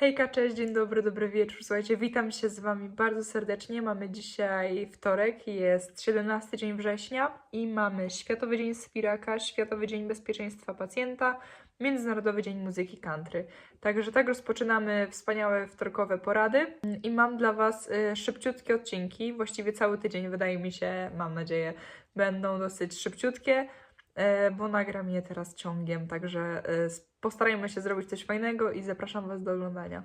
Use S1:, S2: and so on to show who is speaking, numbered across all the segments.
S1: Hejka, cześć, dzień dobry, dobry wieczór. Słuchajcie, witam się z Wami bardzo serdecznie. Mamy dzisiaj wtorek, jest 17 dzień września i mamy Światowy Dzień Spiraka, Światowy Dzień Bezpieczeństwa Pacjenta, Międzynarodowy Dzień Muzyki Country. Także tak rozpoczynamy wspaniałe wtorkowe porady i mam dla Was y, szybciutkie odcinki. Właściwie cały tydzień, wydaje mi się, mam nadzieję, będą dosyć szybciutkie bo nagram je teraz ciągiem, także e, postarajmy się zrobić coś fajnego i zapraszam Was do oglądania.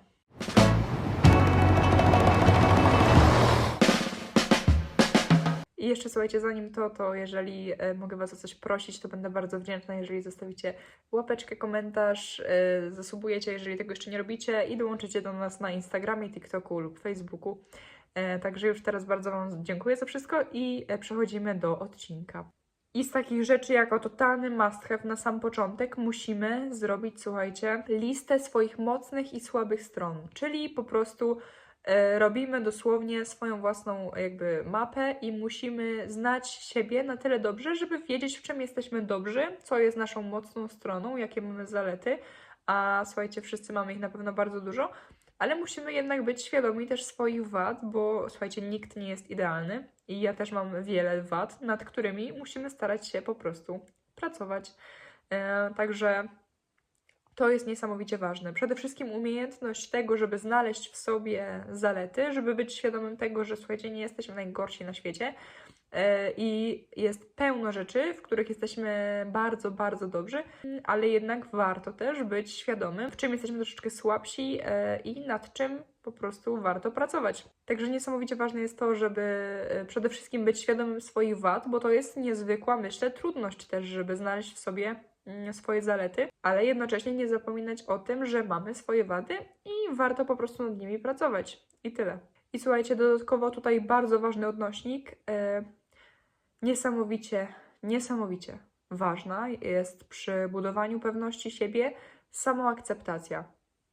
S1: I jeszcze słuchajcie, zanim to, to jeżeli e, mogę Was o coś prosić, to będę bardzo wdzięczna, jeżeli zostawicie łapeczkę, komentarz, e, zasubujecie, jeżeli tego jeszcze nie robicie i dołączycie do nas na Instagramie, TikToku lub Facebooku. E, Także już teraz bardzo Wam dziękuję za wszystko i e, przechodzimy do odcinka. I z takich rzeczy jako totalny must have na sam początek musimy zrobić, słuchajcie, listę swoich mocnych i słabych stron, czyli po prostu e, robimy dosłownie swoją własną jakby mapę i musimy znać siebie na tyle dobrze, żeby wiedzieć w czym jesteśmy dobrzy, co jest naszą mocną stroną, jakie mamy zalety, a słuchajcie, wszyscy mamy ich na pewno bardzo dużo, ale musimy jednak być świadomi też swoich wad, bo słuchajcie, nikt nie jest idealny i ja też mam wiele wad, nad którymi musimy starać się po prostu pracować. E, także to jest niesamowicie ważne. Przede wszystkim umiejętność tego, żeby znaleźć w sobie zalety, żeby być świadomym tego, że słuchajcie, nie jesteśmy najgorsi na świecie i jest pełno rzeczy, w których jesteśmy bardzo, bardzo dobrzy, ale jednak warto też być świadomym, w czym jesteśmy troszeczkę słabsi e, i nad czym po prostu warto pracować. Także niesamowicie ważne jest to, żeby e, przede wszystkim być świadomym swoich wad, bo to jest niezwykła, myślę, trudność też, żeby znaleźć w sobie mm, swoje zalety, ale jednocześnie nie zapominać o tym, że mamy swoje wady i warto po prostu nad nimi pracować. I tyle. I słuchajcie, dodatkowo tutaj bardzo ważny odnośnik. Niesamowicie, niesamowicie ważna jest przy budowaniu pewności siebie samoakceptacja.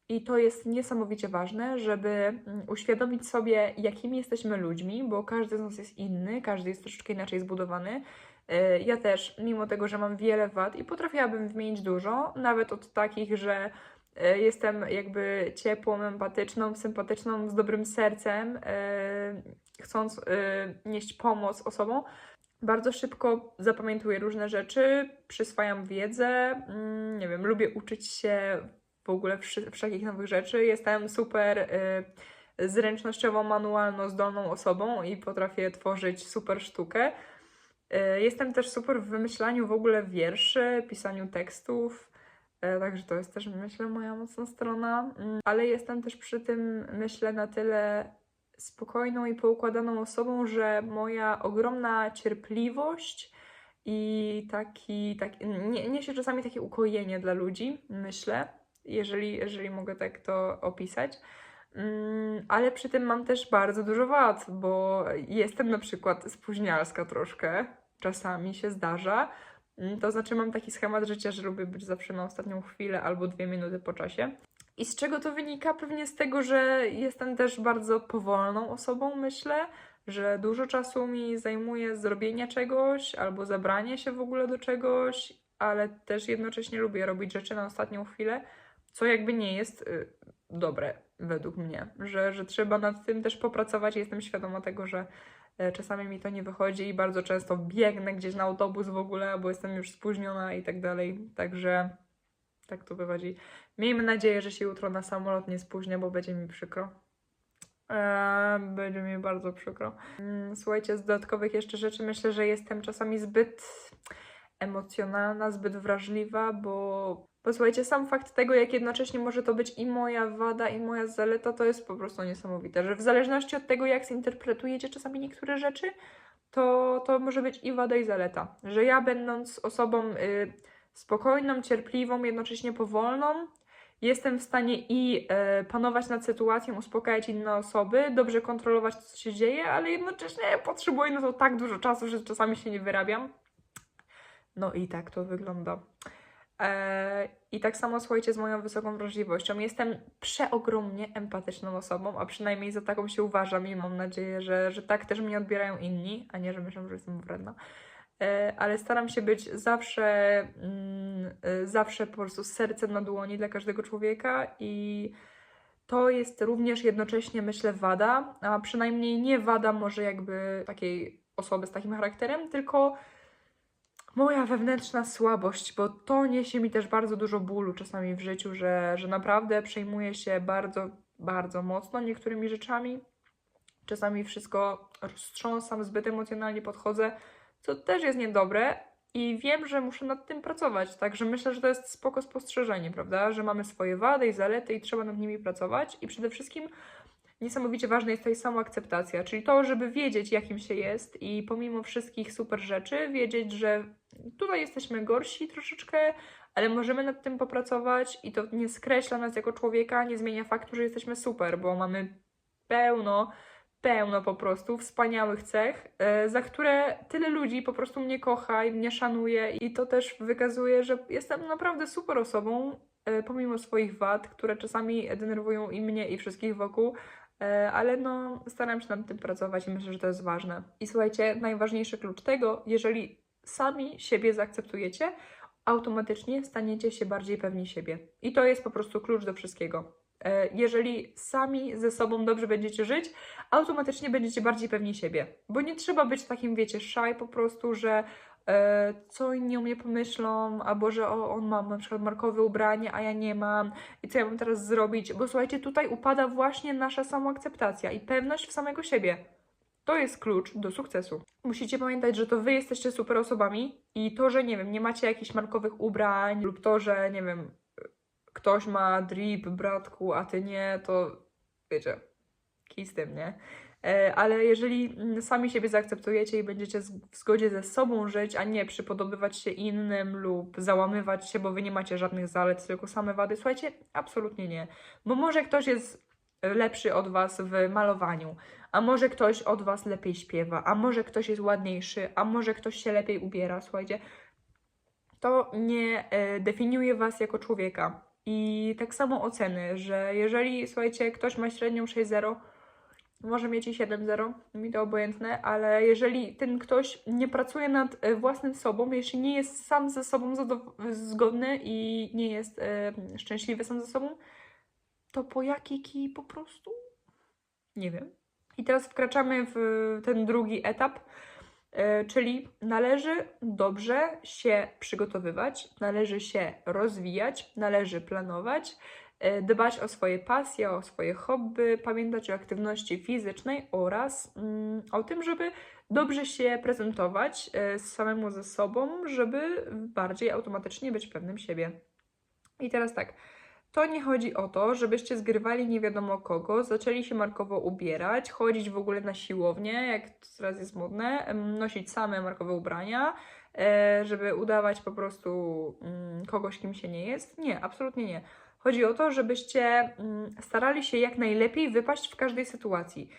S1: I to jest niesamowicie ważne, żeby mm, uświadomić sobie, jakimi jesteśmy ludźmi, bo każdy z nas jest inny, każdy jest troszeczkę inaczej zbudowany. E, Ja też, mimo tego, że mam wiele wad i potrafiłabym wymienić dużo, nawet od takich, że e, jestem jakby ciepłą, empatyczną, sympatyczną, z dobrym sercem, e, chcąc nieść pomoc osobom, bardzo szybko zapamiętuję różne rzeczy, przyswajam wiedzę, mm, nie wiem, lubię uczyć się w ogóle wszelkich nowych rzeczy. Jestem super y, zręcznościowo, manualno zdolną osobą i potrafię tworzyć super sztukę. Y, Jestem też super w wymyślaniu w ogóle wierszy, pisaniu tekstów. y, Także to jest też, myślę, moja mocna strona. Mm, Ale jestem też przy tym, myślę, na tyle spokojną i poukładaną osobą, że moja ogromna cierpliwość i taki, taki nie, niesie czasami takie ukojenie dla ludzi, myślę, jeżeli, jeżeli mogę tak to opisać. Mm, ale przy tym mam też bardzo dużo wad, bo jestem na przykład spóźnialska troszkę, czasami się zdarza. Mm, To znaczy mam taki schemat życia, że lubię być zawsze na ostatnią chwilę albo dwie minuty po czasie. I z czego to wynika? Pewnie z tego, że jestem też bardzo powolną osobą, myślę, że dużo czasu mi zajmuje zrobienie czegoś albo zabranie się w ogóle do czegoś, ale też jednocześnie lubię robić rzeczy na ostatnią chwilę, co jakby nie jest y, dobre według mnie, że, że trzeba nad tym też popracować. Jestem świadoma tego, że e, czasami mi to nie wychodzi i bardzo często biegnę gdzieś na autobus w ogóle, bo jestem już spóźniona i tak dalej. Także tak to wychodzi. Miejmy nadzieję, że się jutro na samolot nie spóźnię, bo będzie mi przykro. Eee, będzie mi bardzo przykro. Mm, Słuchajcie, z dodatkowych jeszcze rzeczy myślę, że jestem czasami zbyt emocjonalna, zbyt wrażliwa, bo, bo słuchajcie, sam fakt tego, jak jednocześnie może to być i moja wada, i moja zaleta, to jest po prostu niesamowite, że w zależności od tego, jak zinterpretujecie czasami niektóre rzeczy, to, to może być i wada, i zaleta. Że ja będąc osobą y, spokojną, cierpliwą, jednocześnie powolną, jestem w stanie i e, panować nad sytuacją, uspokajać inne osoby, dobrze kontrolować to, co się dzieje, ale jednocześnie potrzebuję na to tak dużo czasu, że czasami się nie wyrabiam. No i tak to wygląda. E, I tak samo słuchajcie z moją wysoką wrażliwością. Jestem przeogromnie empatyczną osobą, a przynajmniej za taką się uważam i mam nadzieję, że, że tak też mnie odbierają inni, a nie, że myślą, że jestem wredna. E, ale staram się być zawsze, mm, e, zawsze po prostu sercem na dłoni dla każdego człowieka i to jest również jednocześnie, myślę, wada, a przynajmniej nie wada może jakby takiej osoby z takim charakterem, tylko moja wewnętrzna słabość, bo to niesie mi też bardzo dużo bólu czasami w życiu, że, że naprawdę przejmuję się bardzo, bardzo mocno niektórymi rzeczami. Czasami wszystko roztrząsam, zbyt emocjonalnie podchodzę, co też jest niedobre i wiem, że muszę nad tym pracować. Także myślę, że to jest spoko spostrzeżenie, prawda? Że mamy swoje wady i zalety i trzeba nad nimi pracować. I przede wszystkim niesamowicie ważna jest tutaj samoakceptacja, czyli to, żeby wiedzieć, jakim się jest i pomimo wszystkich super rzeczy, wiedzieć, że tutaj jesteśmy gorsi troszeczkę, ale możemy nad tym popracować i to nie skreśla nas jako człowieka, nie zmienia faktu, że jesteśmy super, bo mamy pełno, pełno po prostu wspaniałych cech, e, za które tyle ludzi po prostu mnie kocha i mnie szanuje i to też wykazuje, że jestem naprawdę super osobą, e, pomimo swoich wad, które czasami denerwują i mnie i wszystkich wokół, E, ale no staram się nad tym pracować i myślę, że to jest ważne. I słuchajcie, najważniejszy klucz tego, jeżeli sami siebie zaakceptujecie, automatycznie staniecie się bardziej pewni siebie. I to jest po prostu klucz do wszystkiego. E, Jeżeli sami ze sobą dobrze będziecie żyć, automatycznie będziecie bardziej pewni siebie. Bo nie trzeba być takim, wiecie, szaj po prostu, że e, co inni o mnie pomyślą, albo że o, on ma na przykład markowe ubranie, a ja nie mam i co ja mam teraz zrobić. Bo słuchajcie, tutaj upada właśnie nasza samoakceptacja i pewność w samego siebie. To jest klucz do sukcesu. Musicie pamiętać, że to wy jesteście super osobami i to, że nie wiem, nie macie jakichś markowych ubrań lub to, że nie wiem, ktoś ma drip, bratku, a ty nie, to wiecie, kij z tym, nie? E, Ale jeżeli sami siebie zaakceptujecie i będziecie w zgodzie ze sobą żyć, a nie przypodobywać się innym lub załamywać się, bo wy nie macie żadnych zalet, tylko same wady, słuchajcie, absolutnie nie. Bo może ktoś jest lepszy od was w malowaniu, a może ktoś od was lepiej śpiewa, a może ktoś jest ładniejszy, a może ktoś się lepiej ubiera, słuchajcie. To nie e, definiuje was jako człowieka. I tak samo oceny, że jeżeli, słuchajcie, ktoś ma średnią 6,0, może mieć i 7,0, mi to obojętne, ale jeżeli ten ktoś nie pracuje nad e, własnym sobą, jeśli nie jest sam ze sobą zgodny i nie jest e, szczęśliwy sam ze sobą, to po jaki kij po prostu? Nie wiem. I teraz wkraczamy w ten drugi etap, czyli należy dobrze się przygotowywać, należy się rozwijać, należy planować, e, dbać o swoje pasje, o swoje hobby, pamiętać o aktywności fizycznej oraz mm, o tym, żeby dobrze się prezentować e, samemu ze sobą, żeby bardziej automatycznie być pewnym siebie. I teraz tak. To nie chodzi o to, żebyście zgrywali nie wiadomo kogo, zaczęli się markowo ubierać, chodzić w ogóle na siłownię, jak to teraz jest modne, nosić same markowe ubrania, e, żeby udawać po prostu mm, kogoś, kim się nie jest. Nie, absolutnie nie. Chodzi o to, żebyście mm, starali się jak najlepiej wypaść w każdej sytuacji.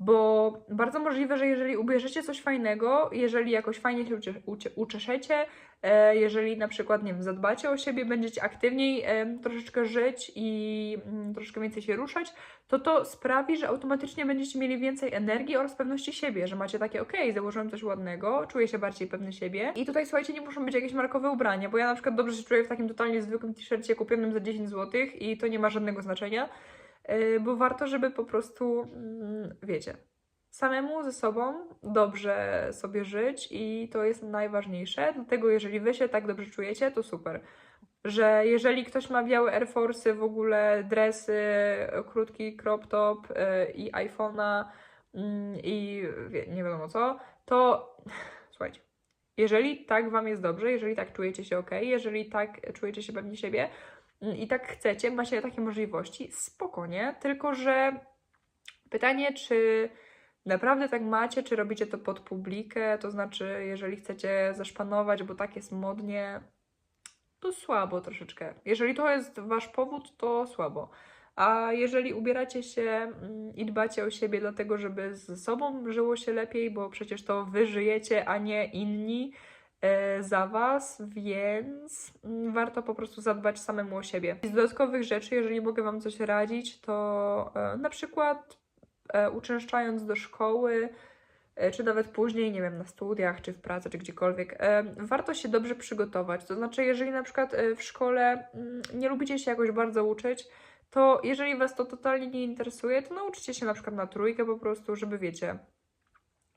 S1: Bo bardzo możliwe, że jeżeli ubierzecie coś fajnego, jeżeli jakoś fajnie się ucie, ucie, uczeszecie, E, jeżeli na przykład, nie wiem, zadbacie o siebie, będziecie aktywniej em, troszeczkę żyć i mm, troszeczkę więcej się ruszać, to to sprawi, że automatycznie będziecie mieli więcej energii oraz pewności siebie, że macie takie, okej, założyłem coś ładnego, czuję się bardziej pewny siebie. I tutaj, słuchajcie, nie muszą być jakieś markowe ubrania, bo ja na przykład dobrze się czuję w takim totalnie zwykłym t-shircie kupionym za 10 zł i to nie ma żadnego znaczenia, e, bo warto, żeby po prostu, mm, wiecie, samemu ze sobą dobrze sobie żyć i to jest najważniejsze. Dlatego jeżeli wy się tak dobrze czujecie, to super. Że jeżeli ktoś ma białe Air Force'y, w ogóle dresy, krótki crop top yy, i iPhone'a mm, i nie wiadomo co, to słuchajcie, jeżeli tak wam jest dobrze, jeżeli tak czujecie się ok, jeżeli tak czujecie się pewnie siebie i tak chcecie, macie takie możliwości, spokojnie, tylko że pytanie, czy naprawdę tak macie, czy robicie to pod publikę, to znaczy, jeżeli chcecie zaszpanować, bo tak jest modnie, to słabo troszeczkę. Jeżeli to jest wasz powód, to słabo. A jeżeli ubieracie się mm, i dbacie o siebie dlatego, żeby ze sobą żyło się lepiej, bo przecież to wy żyjecie, a nie inni za was, więc mm, warto po prostu zadbać samemu o siebie. Z dodatkowych rzeczy, jeżeli mogę wam coś radzić, to e, na przykład e, uczęszczając do szkoły, e, czy nawet później, nie wiem, na studiach, czy w pracy, czy gdziekolwiek, e, warto się dobrze przygotować. To znaczy, jeżeli na przykład e, w szkole mm, nie lubicie się jakoś bardzo uczyć, to jeżeli Was to totalnie nie interesuje, to nauczcie się na przykład na trójkę po prostu, żeby wiecie,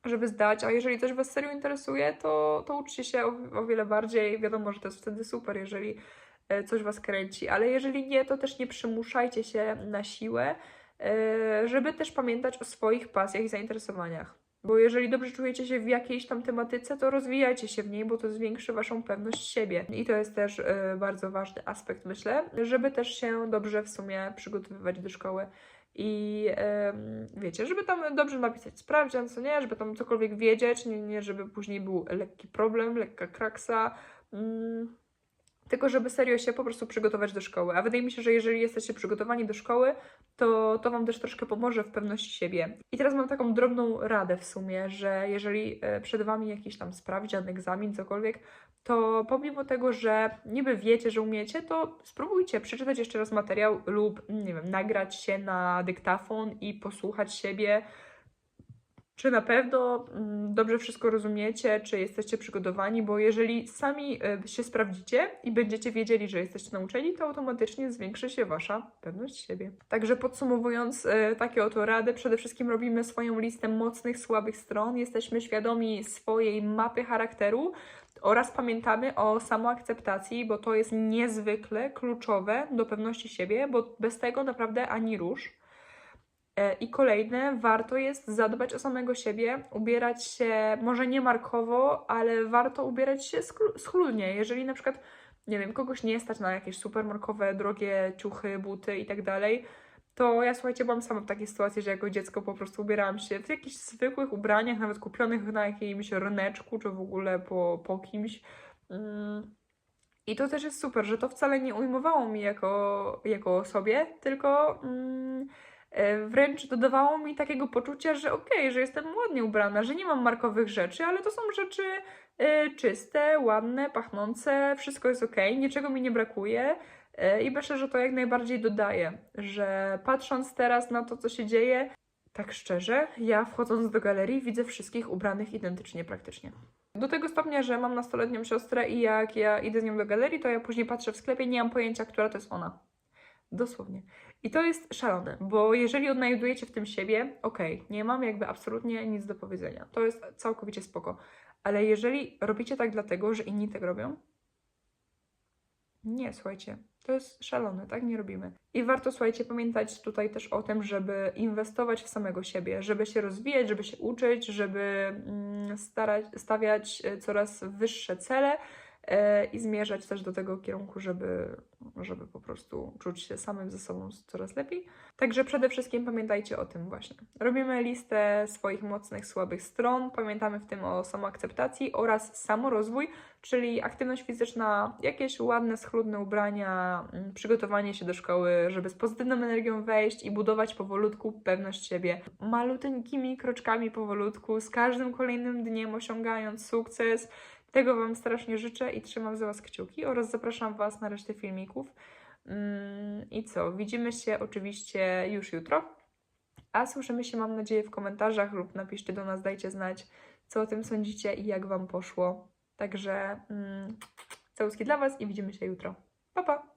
S1: żeby zdać, a jeżeli coś Was serio interesuje, to, to uczcie się o, o wiele bardziej. Wiadomo, że to jest wtedy super, jeżeli e, coś Was kręci, ale jeżeli nie, to też nie przymuszajcie się na siłę, e, żeby też pamiętać o swoich pasjach i zainteresowaniach. Bo jeżeli dobrze czujecie się w jakiejś tam tematyce, to rozwijajcie się w niej, bo to zwiększy Waszą pewność siebie. I to jest też e, bardzo ważny aspekt, myślę, żeby też się dobrze w sumie przygotowywać do szkoły. I wiecie, żeby tam dobrze napisać sprawdzian, co nie, żeby tam cokolwiek wiedzieć, nie, nie żeby później był lekki problem, lekka kraksa. Mm, tylko żeby serio się po prostu przygotować do szkoły. A wydaje mi się, że jeżeli jesteście przygotowani do szkoły, to to Wam też troszkę pomoże w pewności siebie. I teraz mam taką drobną radę w sumie, że jeżeli e, przed Wami jakiś tam sprawdzian, egzamin, cokolwiek, to pomimo tego, że niby wiecie, że umiecie, to spróbujcie przeczytać jeszcze raz materiał lub, nie wiem, nagrać się na dyktafon i posłuchać siebie, czy na pewno mm, dobrze wszystko rozumiecie, czy jesteście przygotowani, bo jeżeli sami e, się sprawdzicie i będziecie wiedzieli, że jesteście nauczeni, to automatycznie zwiększy się wasza pewność siebie. Także podsumowując e, takie oto rady, przede wszystkim robimy swoją listę mocnych, słabych stron, jesteśmy świadomi swojej mapy charakteru, oraz pamiętamy o samoakceptacji, bo to jest niezwykle kluczowe do pewności siebie, bo bez tego naprawdę ani rusz. E, I kolejne, warto jest zadbać o samego siebie, ubierać się może nie markowo, ale warto ubierać się schlu- schludnie. Jeżeli na przykład, nie wiem, kogoś nie stać na jakieś super markowe, drogie ciuchy, buty i tak dalej, to ja słuchajcie, byłam sama w takiej sytuacji, że jako dziecko po prostu ubierałam się w jakichś zwykłych ubraniach, nawet kupionych na jakimś ryneczku, czy w ogóle po, po kimś. Mm. I to też jest super, że to wcale nie ujmowało mi jako, jako osobie, tylko mm, wręcz dodawało mi takiego poczucia, że okej, że jestem ładnie ubrana, że nie mam markowych rzeczy, ale to są rzeczy e, czyste, ładne, pachnące, wszystko jest okej, niczego mi nie brakuje. E, I myślę, że to jak najbardziej dodaje, że patrząc teraz na to, co się dzieje, tak szczerze, ja wchodząc do galerii widzę wszystkich ubranych identycznie praktycznie. Do tego stopnia, że mam nastoletnią siostrę i jak ja idę z nią do galerii, to ja później patrzę w sklepie nie mam pojęcia, która to jest ona. Dosłownie. I to jest szalone, bo jeżeli odnajdujecie w tym siebie, okej, nie mam jakby absolutnie nic do powiedzenia. To jest całkowicie spoko. Ale jeżeli robicie tak dlatego, że inni tak robią, nie, słuchajcie, to jest szalone, tak? Nie robimy. I warto, słuchajcie, pamiętać tutaj też o tym, żeby inwestować w samego siebie, żeby się rozwijać, żeby się uczyć, żeby mm, starać, stawiać e, coraz wyższe cele i zmierzać też do tego kierunku, żeby, żeby po prostu czuć się samym ze sobą coraz lepiej. Także przede wszystkim pamiętajcie o tym właśnie. Robimy listę swoich mocnych, słabych stron, pamiętamy w tym o samoakceptacji oraz samorozwój, czyli aktywność fizyczna, jakieś ładne, schludne ubrania, mm, przygotowanie się do szkoły, żeby z pozytywną energią wejść i budować powolutku pewność siebie. Maluteńkimi kroczkami powolutku, z każdym kolejnym dniem osiągając sukces. Tego Wam strasznie życzę i trzymam za Was kciuki oraz zapraszam Was na resztę filmików. Mm, I co? Widzimy się oczywiście już jutro. A słyszymy się, mam nadzieję, w komentarzach lub napiszcie do nas, dajcie znać, co o tym sądzicie i jak Wam poszło. Także mm, całuski dla Was i widzimy się jutro. Pa, pa!